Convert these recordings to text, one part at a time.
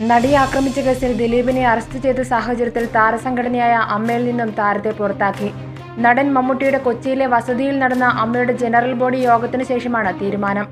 നടിയെ ആക്രമിച്ച കേസിൽ ദിലീപിനെ അറസ്റ്റ് ചെയ്ത സാഹചര്യത്തിൽ താരസംഘടനയായ അമ്മയിൽ നിന്നും താരത്തെ പുറത്താക്കി. നടൻ മമ്മൂട്ടിയുടെ കൊച്ചിയിലെ വസതിയിൽ നടന്ന അമ്മയുടെ ജനറൽ ബോഡി യോഗത്തിന് ശേഷമാണ് തീരുമാനം.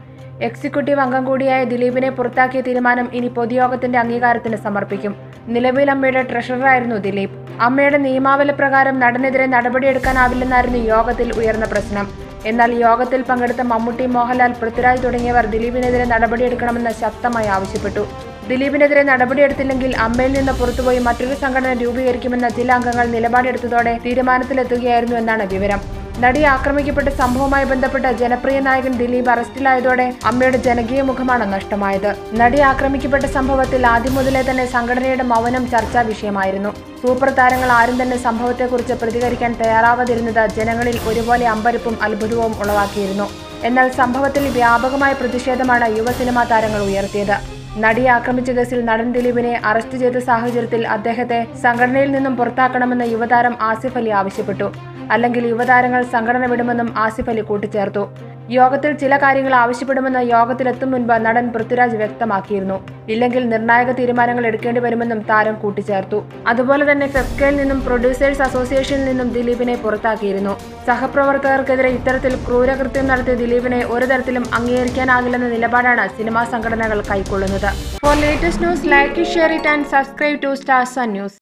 എക്സിക്യൂട്ടീവ് അംഗം കൂടിയായ ദിലീപിനെ പുറത്താക്കിയ തീരുമാനം ഇനി പൊതുയോഗത്തിന്റെ അംഗീകാരത്തിന് സമർപ്പിക്കും. നിലവിൽ അമ്മയുടെ ട്രഷററായിരുന്നു ദിലീപ്. അമ്മയുടെ നിയമാവലി പ്രകാരം നടനെതിരെ നടപടിയെടുക്കാനാവില്ലെന്നായിരുന്നു യോഗത്തിൽ ഉയർന്ന പ്രശ്നം. എന്നാൽ യോഗത്തിൽ പങ്കെടുത്ത മമ്മൂട്ടി മോഹൻലാൽ പൃഥ്വിരാജ് തുടങ്ങിയവർ ദിലീപിനെതിരെ നടപടിയെടുക്കണമെന്ന് ശക്തമായി ആവശ്യപ്പെട്ടു. ദിലീപിനെതിരെ നടപടിയെടുത്തില്ലെങ്കിൽ അമ്മയിൽ നിന്ന് പുറത്തുപോയി മറ്റൊരു സംഘടന രൂപീകരിക്കുമെന്ന ചില അംഗങ്ങൾ നിലപാടെടുത്തതോടെ തീരുമാനത്തിലെത്തുകയായിരുന്നു എന്നാണ് വിവരം. നടി ആക്രമിക്കപ്പെട്ട സംഭവവുമായി ബന്ധപ്പെട്ട് ജനപ്രിയ നായകൻ ദിലീപ് അറസ്റ്റിലായതോടെ അമ്മയുടെ ജനകീയ മുഖമാണ് നഷ്ടമായത്. നടി ആക്രമിക്കപ്പെട്ട സംഭവത്തിൽ ആദ്യം മുതലേ തന്നെ സംഘടനയുടെ മൗനം ചർച്ചാ വിഷയമായിരുന്നു. സൂപ്പർ താരങ്ങൾ ആരും തന്നെ സംഭവത്തെക്കുറിച്ച് പ്രതികരിക്കാൻ തയ്യാറാവാതിരുന്നത് ജനങ്ങളിൽ ഒരുപോലെ അമ്പരപ്പും അത്ഭുതവും ഉളവാക്കിയിരുന്നു. എന്നാൽ സംഭവത്തിൽ വ്യാപകമായ പ്രതിഷേധമാണ് യുവ സിനിമാ താരങ്ങൾ ഉയർത്തിയത്. നടിയെ ആക്രമിച്ച കേസിൽ നടൻ ദിലീപിനെ അറസ്റ്റ് ചെയ്ത സാഹചര്യത്തിൽ അദ്ദേഹത്തെ സംഘടനയിൽ നിന്നും പുറത്താക്കണമെന്ന് യുവതാരം ആസിഫ് അലി ആവശ്യപ്പെട്ടു. അല്ലെങ്കിൽ യുവതാരങ്ങൾ സംഘടന വിടുമെന്നും ആസിഫ് അലി കൂട്ടിച്ചേർത്തു. യോഗത്തിൽ ചില കാര്യങ്ങൾ ആവശ്യപ്പെടുമെന്ന് യോഗത്തിലെത്തും മുൻപ് നടൻ പൃഥ്വിരാജ് വ്യക്തമാക്കിയിരുന്നു. ഇല്ലെങ്കിൽ നിർണായക തീരുമാനങ്ങൾ എടുക്കേണ്ടി വരുമെന്നും താരം കൂട്ടിച്ചേർത്തു. അതുപോലെ തന്നെ ഫെഫ്കയിൽ നിന്നും പ്രൊഡ്യൂസേഴ്സ് അസോസിയേഷനിൽ നിന്നും ദിലീപിനെ പുറത്താക്കിയിരുന്നു. സഹപ്രവർത്തകർക്കെതിരെ ഇത്തരത്തിൽ ക്രൂരകൃത്യം നടത്തിയ ദിലീപിനെ ഒരു തരത്തിലും അംഗീകരിക്കാനാകില്ലെന്ന നിലപാടാണ് സിനിമാ സംഘടനകൾ കൈക്കൊള്ളുന്നത്. For latest news like share it and subscribe to Star Sun News